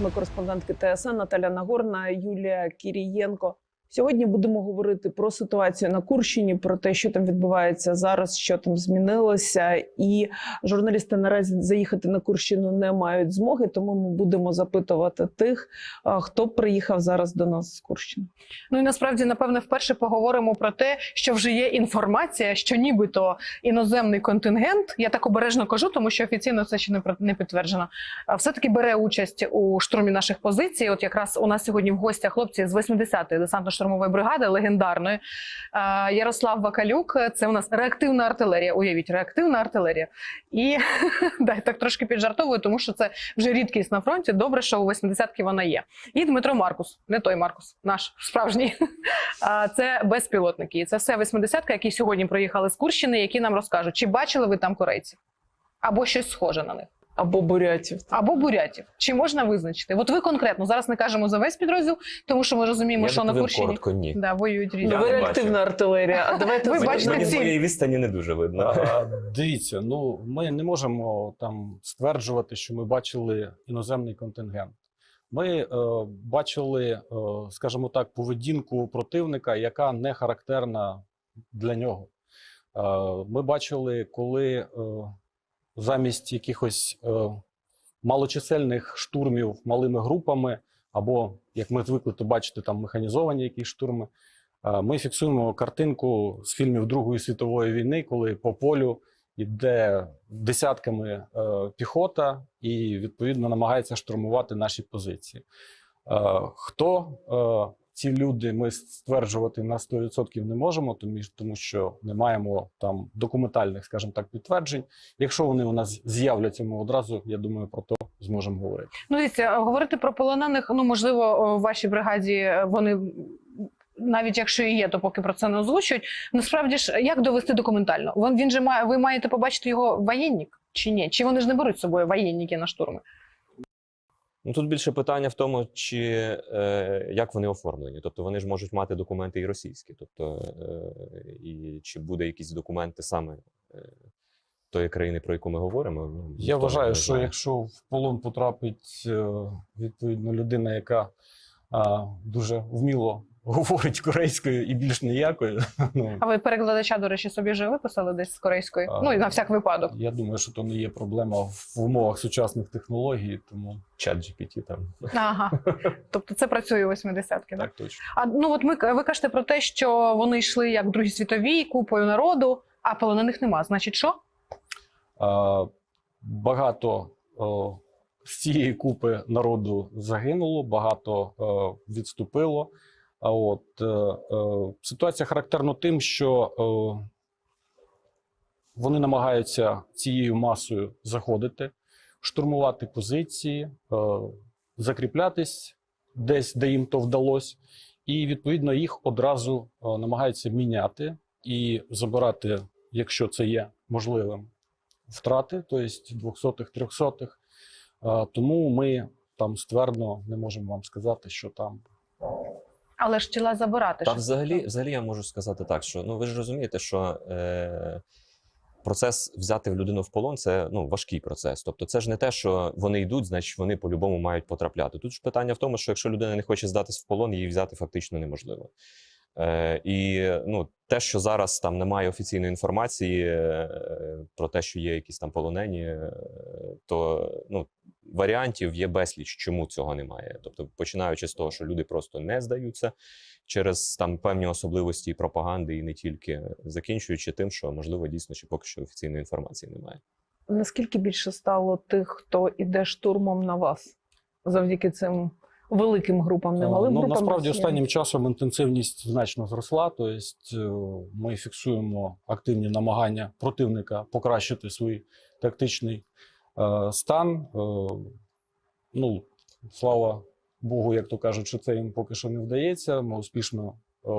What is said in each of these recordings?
Ми кореспондентки ТСН Наталя Нагорна, Юлія Кірієнко. Сьогодні будемо говорити про ситуацію на Курщині, про те, що там відбувається зараз, що там змінилося. І журналісти наразі заїхати на Курщину не мають змоги, тому ми будемо запитувати тих, хто приїхав зараз до нас з Курщини. Ну і насправді, напевне, вперше поговоримо про те, що вже є інформація, що нібито іноземний контингент, я так обережно кажу, тому що офіційно це ще не підтверджено. Все-таки бере участь у штурмі наших позицій. От якраз у нас сьогодні в гостях хлопці з 80-ї десантно-штурмової бригади, легендарної Ярослав Вакалюк. Це у нас реактивна артилерія. Уявіть, реактивна артилерія. І да, так трошки піджартовую, тому що це вже рідкість на фронті. Добре, що у 80-ки вона є. І Дмитро Маркус, не той Маркус, наш справжній. Це безпілотники. І це все 80-ка, які сьогодні приїхали з Курщини, які нам розкажуть, чи бачили ви там корейців, або щось схоже на них, Або бурятів. або бурятів. Чи можна визначити? От ви конкретно зараз не кажемо за весь підрозділ, тому що ми розуміємо, Я що на Курщині коротко ні. да, воюють різні. Ви не реактивна артилерія. А давайте Ви бачите Мені ці- моєї відстані не дуже видно. А, Дивіться, ну ми не можемо там стверджувати, що ми бачили іноземний контингент. Ми е, бачили, е, скажімо так, поведінку противника, яка не характерна для нього. Е, ми бачили, коли е, замість якихось е, малочисельних штурмів малими групами, або як ми звикли то бачити, там механізовані якісь штурми. Е, Ми фіксуємо картинку з фільмів Другої світової війни, коли по полю йде десятками е, піхота і відповідно намагається штурмувати наші позиції. Е, Хто е, ці люди ми стверджувати на 100% не можемо, тому, що не маємо там документальних, скажімо так, підтверджень. Якщо вони у нас з'являться, ми одразу, я думаю, про то зможемо говорити. Ну, дивіться, говорити про полонених, ну можливо, в вашій бригаді е, вони. Навіть якщо і є, то поки про це не озвучують. Насправді ж, як довести документально? Він, він же має, ви маєте побачити його воєнник чи ні? Чи вони ж не беруть з собою воєнники на штурми? Ну тут більше питання в тому, чи е, як вони оформлені. Тобто вони ж можуть мати документи і російські, тобто е, і чи буде якісь документи саме е, тої країни, про яку ми говоримо. Ну, Я вважаю, що якщо в полон потрапить е, відповідно людина, яка е, дуже вміло говорить корейською і більш ніякою, ну А ви перекладача, до речі, собі вже виписали десь з корейської? А, ну і на всяк випадок. я думаю, що то не є проблема в умовах сучасних технологій, тому чат GPT там. Ага. Тобто це працює 80-ки, так? так точно. А ну от ми ви кажете про те, що вони йшли як в Другій світовій купою народу, а полонених нема. Значить, що? А, багато о, з цієї купи народу загинуло, багато е, відступило. А от е, е, ситуація характерна тим, що е, вони намагаються цією масою заходити, штурмувати позиції, закріплятись десь, де їм то вдалося, і відповідно їх одразу намагаються міняти і забирати, якщо це є можливим, втрати, тобто 200-х, 300-х. Е, Тому ми там ствердно не можемо вам сказати, що там Але ж тіла забирати. Та ж. взагалі, взагалі я можу сказати так, що ну ви ж розумієте, що е, процес взяти в людину в полон це ну важкий процес. Тобто, це ж не те, що вони йдуть, значить вони по-любому мають потрапляти. Тут ж питання в тому, що якщо людина не хоче здатись в полон, її взяти фактично неможливо. Е, і ну, те, що зараз там немає офіційної інформації е, про те, що є якісь там полонені, е, то ну, варіантів є безліч, чому цього немає. Тобто, починаючи з того, що люди просто не здаються через там певні особливості пропаганди, і не тільки закінчуючи тим, що можливо дійсно ще поки що офіційної інформації немає. Наскільки більше стало тих, хто іде штурмом на вас завдяки цим великим групам, Е, немалим ну, групам? насправді росіян? останнім часом інтенсивність значно зросла. Тобто ми фіксуємо активні намагання противника покращити свій тактичний е, стан. Ну, слава Богу, як то кажуть, що це їм поки що не вдається. Ми успішно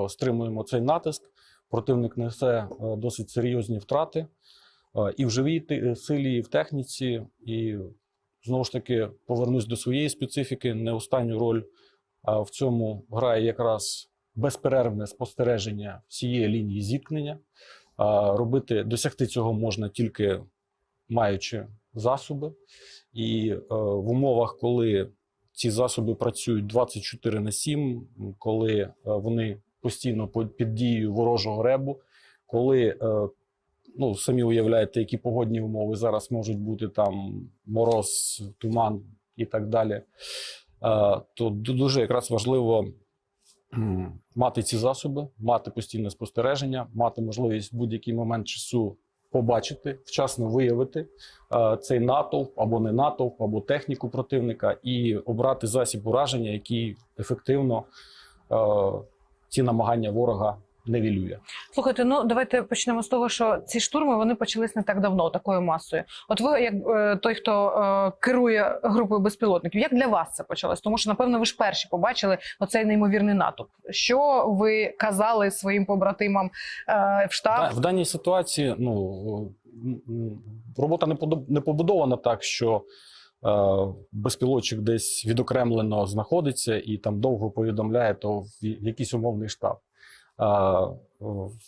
стримуємо цей натиск. Противник несе досить серйозні втрати і в живій силі, і в техніці, і знову ж таки повернусь до своєї специфіки. Не останню роль в цьому грає якраз безперервне спостереження всієї лінії зіткнення. Робити досягти цього можна тільки маючи засоби, і е, в умовах, коли ці засоби працюють 24 на 7, коли е, вони постійно під дією ворожого ребу, коли е, ну, самі уявляєте, які погодні умови зараз можуть бути там мороз, туман і так далі. Е, То дуже якраз важливо мати ці засоби, мати постійне спостереження, мати можливість в будь-який момент часу побачити, вчасно виявити е, цей натовп або не натовп, або техніку противника, і обрати засіб ураження, який ефективно е, ці намагання ворога невілює. Слухайте, ну давайте почнемо з того, що ці штурми вони почались не так давно, такою масою. От ви, як е, той, хто е, керує групою безпілотників, як для вас це почалось? Тому що, напевно, ви ж перші побачили оцей неймовірний натовп. Що ви казали своїм побратимам е, в штаб? В даній ситуації ну, робота не побудована так, що е, безпілотчик десь відокремлено знаходиться і там довго повідомляє то в якийсь умовний штаб. Е,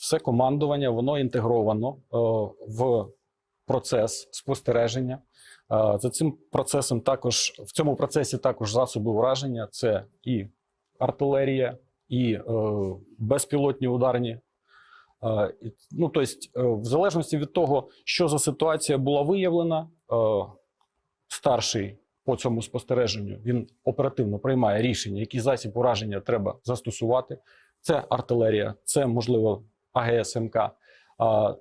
все командування воно інтегровано е, в процес спостереження. Е, За цим процесом також в цьому процесі також засоби ураження це і артилерія, і безпілотні ударні Ну, тобто, в залежності від того, що за ситуація була виявлена, старший по цьому спостереженню він оперативно приймає рішення, який засіб ураження треба застосувати. Це артилерія, це можливо АГС-МК,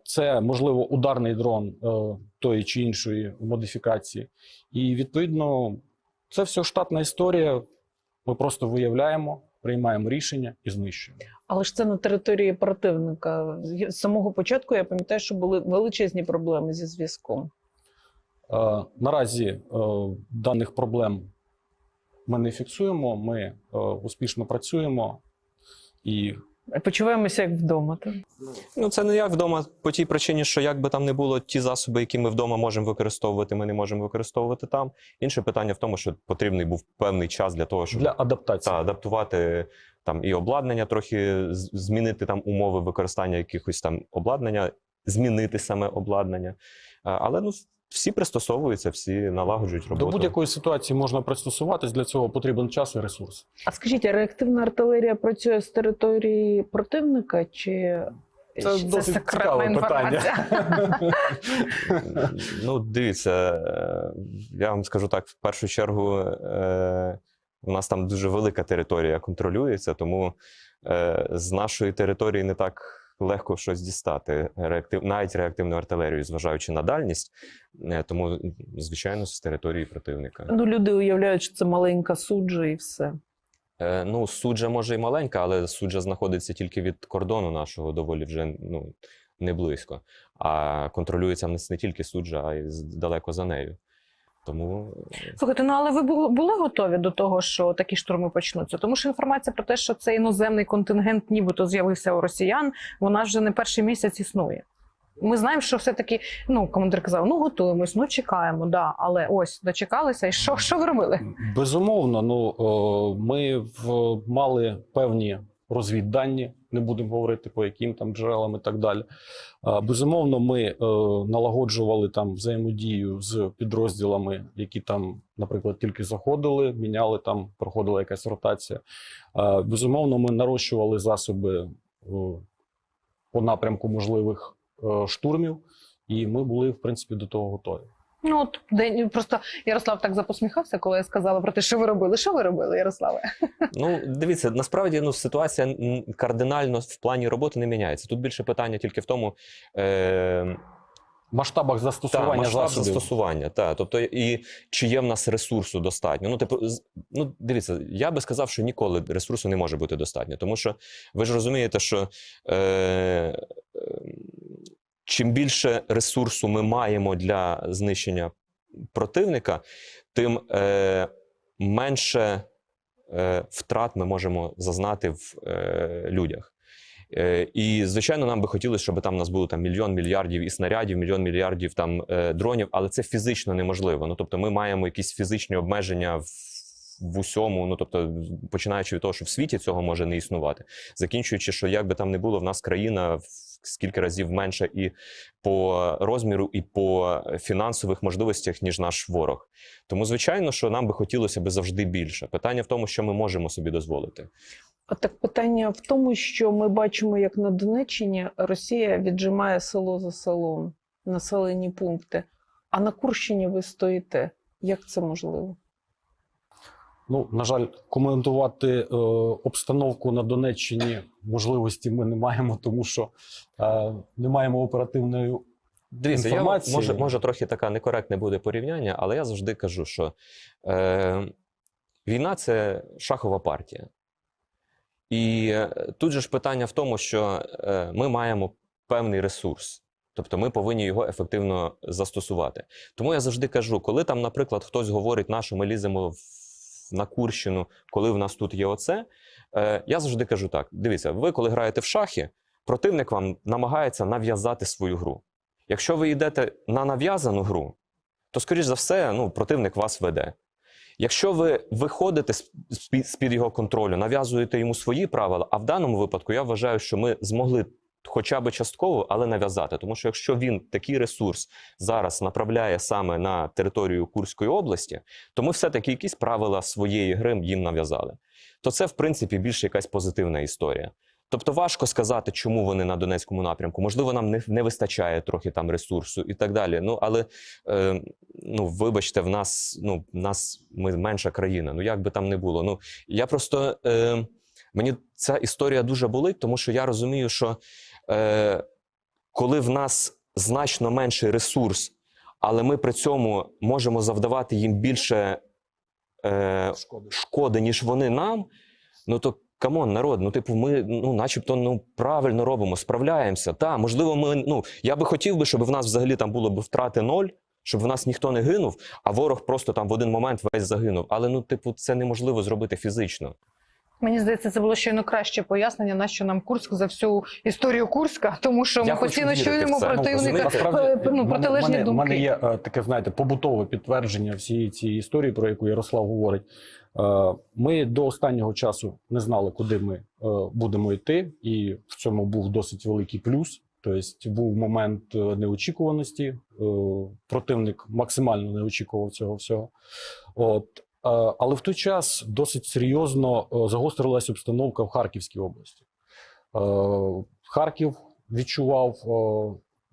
це можливо ударний дрон е, тої чи іншої модифікації. І відповідно, це все штатна історія. Ми просто виявляємо, приймаємо рішення і знищуємо. Але ж це на території противника. З самого початку я пам'ятаю, що були величезні проблеми зі зв'язком. Е, Наразі е, даних проблем ми не фіксуємо. Ми успішно працюємо і Почуваємося як вдома. Так? Ну, це не як вдома по тій причині, що як би там не було, ті засоби, які ми вдома можемо використовувати, ми не можемо використовувати там. Інше питання в тому, що потрібний був певний час для того, щоб для адаптації. та, адаптувати там і обладнання, трохи змінити там умови використання якихось там обладнання, змінити саме обладнання. Але ну всі пристосовуються, всі налагоджують роботу. До будь-якої ситуації можна пристосуватись. Для цього потрібен час і ресурс. А скажіть, а реактивна артилерія працює з території противника чи Це чи- досить цікаве інформація. питання. Ну, дивіться, е, я вам скажу так: в першу чергу, е, у нас там дуже велика територія контролюється, тому е, з нашої території не так легко щось дістати, реактив, навіть реактивну артилерію, зважаючи на дальність. Е, Тому, звичайно, з території противника. ну люди уявляють, що це маленька суджа і все. Е, Ну, суджа може і маленька, але суджа знаходиться тільки від кордону нашого доволі вже ну, не близько. А контролюється в нас не тільки суджа, а й далеко за нею. Тому Слухайте, ну але ви бу- були готові до того, що такі штурми почнуться? Тому що інформація про те, що цей іноземний контингент нібито з'явився у росіян, вона вже не перший місяць існує. Ми знаємо, що все-таки, ну, командир казав, ну готуємось, ну чекаємо, да, але ось дочекалися, і що, що ви робили? Безумовно, ну ми в, мали певні розвіддані, не будемо говорити по яким там джерелам і так далі. Безумовно, ми е, налагоджували там взаємодію з підрозділами, які там, наприклад, тільки заходили, міняли там, проходила якась ротація. Безумовно, ми нарощували засоби по напрямку можливих е, штурмів, і ми були, в принципі, до того готові. Ну от день просто Ярослав так запосміхався, коли я сказала про те, що ви робили. Що ви робили, Ярославе? Ну, дивіться, насправді ну, ситуація кардинально в плані роботи не міняється. Тут більше питання тільки в тому, е, масштабах та, застосування масштаб засобів. застосування. Та, тобто, і чи є в нас ресурсу достатньо. Ну, типу, ну, дивіться, я би сказав, що ніколи ресурсу не може бути достатньо. Тому що ви ж розумієте, що е, чим більше ресурсу ми маємо для знищення противника, тим е, менше е, втрат ми можемо зазнати в е, людях. Е, І, звичайно, нам би хотілося, щоб там у нас було там мільйон мільярдів і снарядів, мільйон мільярдів там е, дронів, але це фізично неможливо. Ну тобто, ми маємо якісь фізичні обмеження в, в усьому. Ну тобто, починаючи від того, що в світі цього може не існувати, закінчуючи, що як би там не було, в нас країна в скільки разів менше і по розміру, і по фінансових можливостях, ніж наш ворог. Тому, звичайно, що нам би хотілося би завжди більше. Питання в тому, що ми можемо собі дозволити. А так питання в тому, що ми бачимо, як на Донеччині Росія віджимає село за селом, населені пункти. А на Курщині ви стоїте. Як це можливо? Ну, на жаль, коментувати е, обстановку на Донеччині можливості ми не маємо, тому що е, не маємо оперативної Дивіться, я, Інформації. може, може трохи така некоректне буде порівняння, але я завжди кажу, що е, війна це шахова партія. І тут же ж питання в тому, що е, ми маємо певний ресурс. Тобто ми повинні його ефективно застосувати. Тому я завжди кажу, коли там, наприклад, хтось говорить, на що ми ліземо в, на Курщину, коли в нас тут є оце, е, я завжди кажу так: дивіться, ви коли граєте в шахи, противник вам намагається нав'язати свою гру. Якщо ви йдете на нав'язану гру, то, скоріш за все, ну, противник вас веде. Якщо ви виходите з- з-під його контролю, нав'язуєте йому свої правила, а в даному випадку я вважаю, що ми змогли хоча б частково, але нав'язати. Тому що якщо він такий ресурс зараз направляє саме на територію Курської області, то ми все-таки якісь правила своєї гри їм нав'язали. То це, в принципі, більше якась позитивна історія. Тобто важко сказати, чому вони на Донецькому напрямку. Можливо, нам не, не вистачає трохи там ресурсу і так далі. Ну але е, ну вибачте, в нас ну в нас ми менша країна. Ну як би там не було. Ну я просто е, мені ця історія дуже болить, тому що я розумію, що е, коли в нас значно менший ресурс, але ми при цьому можемо завдавати їм більше е, шкоди. шкоди, ніж вони нам, ну то камон, народ, ну типу, ми ну, начебто, ну правильно робимо, справляємося. Та, можливо, ми ну я би хотів би, щоб в нас взагалі там було б втрати ноль. Щоб в нас ніхто не гинув, а ворог просто там в один момент весь загинув. Але ну, типу, це неможливо зробити фізично. Мені здається, це було щойно краще пояснення, на що нам Курськ за всю історію Курська, тому що ми постійно чуємо. Ну, противника. розумієте? е, ну, протилежні мене, думки. мене є е, таке, знаєте, побутове підтвердження всієї цієї історії, про яку Ярослав говорить. Е, Ми до останнього часу не знали, куди ми будемо йти, і в цьому був досить великий плюс. Тобто був момент неочікуваності. Противник максимально не очікував цього всього. От. Е, Але в той час досить серйозно е, загострилась обстановка в Харківській області. Е, Харків відчував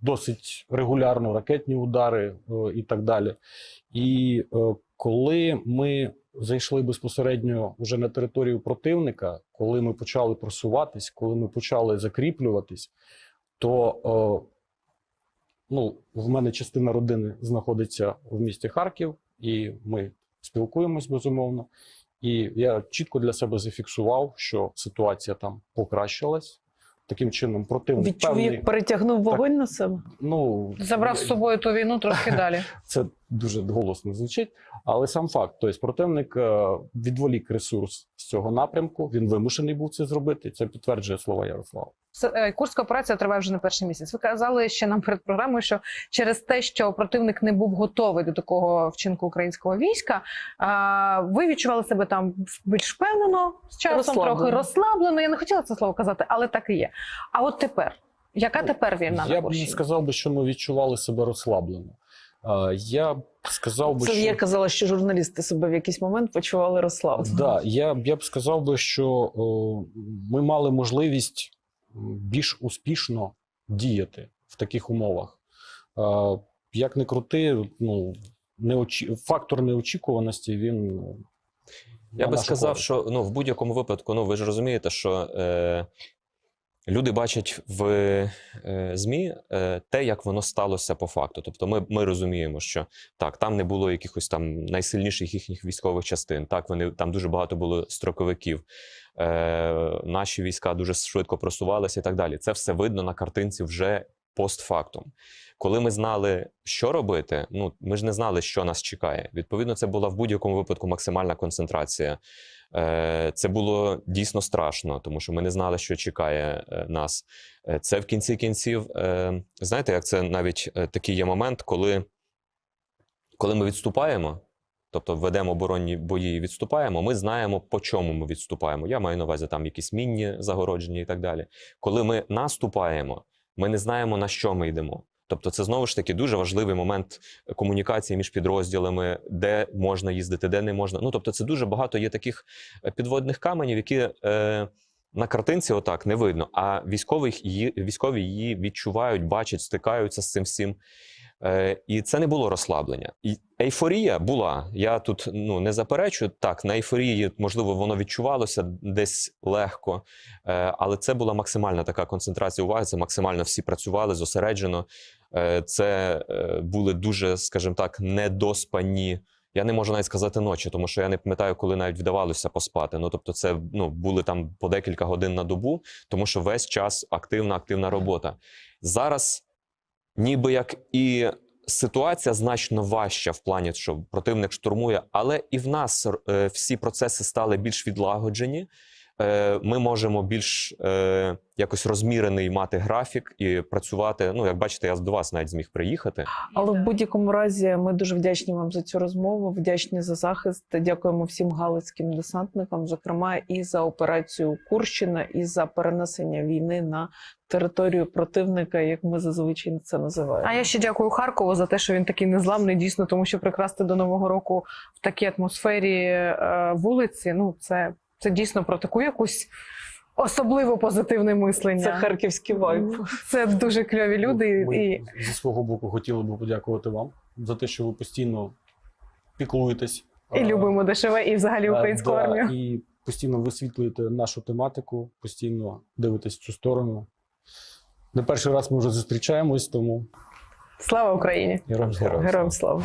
досить регулярно ракетні удари і так далі. І коли ми зайшли безпосередньо вже на територію противника, коли ми почали просуватись, коли ми почали закріплюватись, то ну, в мене частина родини знаходиться в місті Харків, і ми спілкуємось безумовно. І я чітко для себе зафіксував, що ситуація там покращилась. Таким чином, противник Відчув, певний, як перетягнув вогонь на себе? ну Забрав з собою ту війну трошки далі. це дуже голосно звучить, але сам факт, тобто противник е, відволік ресурс з цього напрямку. Він вимушений був це зробити. Це підтверджує слова Ярослава. Е, Курська операція триває вже не перший місяць. Ви казали ще нам перед програмою, що через те, що противник не був готовий до такого вчинку українського війська, ви відчували себе там більш впевнено з часом, Розслаблено. трохи розслаблено. Я не хотіла це слово казати, але так і є. А от тепер, яка тепер війна Я на б не сказав би, що ми відчували себе розслаблено. Я б сказав би, Це що я казала, що журналісти себе в якийсь момент почували розслаблено. Да, я, б- я б сказав би, що о, ми мали можливість більш успішно діяти в таких умовах. Е, Як не крути, ну неочі... фактор неочікуваності він. Я би сказав, користь. що ну, в будь-якому випадку, ну ви ж розумієте, що е, люди бачать в е, ЗМІ е, те, як воно сталося по факту. Тобто, ми, ми розуміємо, що так, там не було якихось там найсильніших їхніх військових частин. Так, вони там дуже багато було строковиків. Е, наші війська дуже швидко просувалися і так далі. Це все видно на картинці вже постфактум. Коли ми знали, що робити, ну ми ж не знали, що нас чекає. Відповідно, це була в будь-якому випадку максимальна концентрація. Е, Це було дійсно страшно, тому що ми не знали, що чекає е, нас. Е, Це в кінці кінців. Знаєте, як це навіть такий є момент, коли, коли ми відступаємо, тобто ведемо оборонні бої і відступаємо, ми знаємо, по чому ми відступаємо. Я маю на увазі там якісь мінні загородження і так далі. Коли ми наступаємо, Ми не знаємо, на що ми йдемо. Тобто, це знову ж таки дуже важливий момент комунікації між підрозділами, де можна їздити, де не можна. Ну тобто, це дуже багато є таких е, підводних каменів, які е, на картинці отак не видно. А військові її військові її відчувають, бачать, стикаються з цим всім. Е, і це не було розслаблення. І ейфорія була. Я тут ну не заперечую. Так, на ейфорії можливо воно відчувалося десь легко, е, але це була максимальна така концентрація уваги. Це максимально всі працювали зосереджено. Е, це були дуже, скажімо так, недоспані. Я не можу навіть сказати ночі, тому що я не пам'ятаю, коли навіть вдавалося поспати. Ну тобто, це ну були там по декілька годин на добу, тому що весь час активна, активна робота. Зараз, ніби як і ситуація значно важча в плані, що противник штурмує, але і в нас е, всі процеси стали більш відлагоджені. Е, ми можемо більш е, якось розмірений мати графік і працювати. Ну, як бачите, я до вас навіть зміг приїхати. Але в будь-якому разі ми дуже вдячні вам за цю розмову, вдячні за захист. Дякуємо всім галицьким десантникам, зокрема і за операцію Курщина, і за перенесення війни на територію противника, як ми зазвичай це називаємо. А я ще дякую Харкову за те, що він такий незламний, дійсно, тому що прикрасти до нового року в такій атмосфері е, вулиці. Ну, це, це дійсно про таку якусь особливо позитивне мислення. Це харківський вайб. Це дуже кльові люди. Ми І зі свого боку хотіли би подякувати вам за те, що ви постійно піклуєтесь. І е, любимо ДШВ, і взагалі е, українську да, армію. І постійно висвітлюєте нашу тематику, постійно дивитесь в цю сторону. Не перший раз ми вже зустрічаємось, тому Слава Україні! героям слава. Героям слава.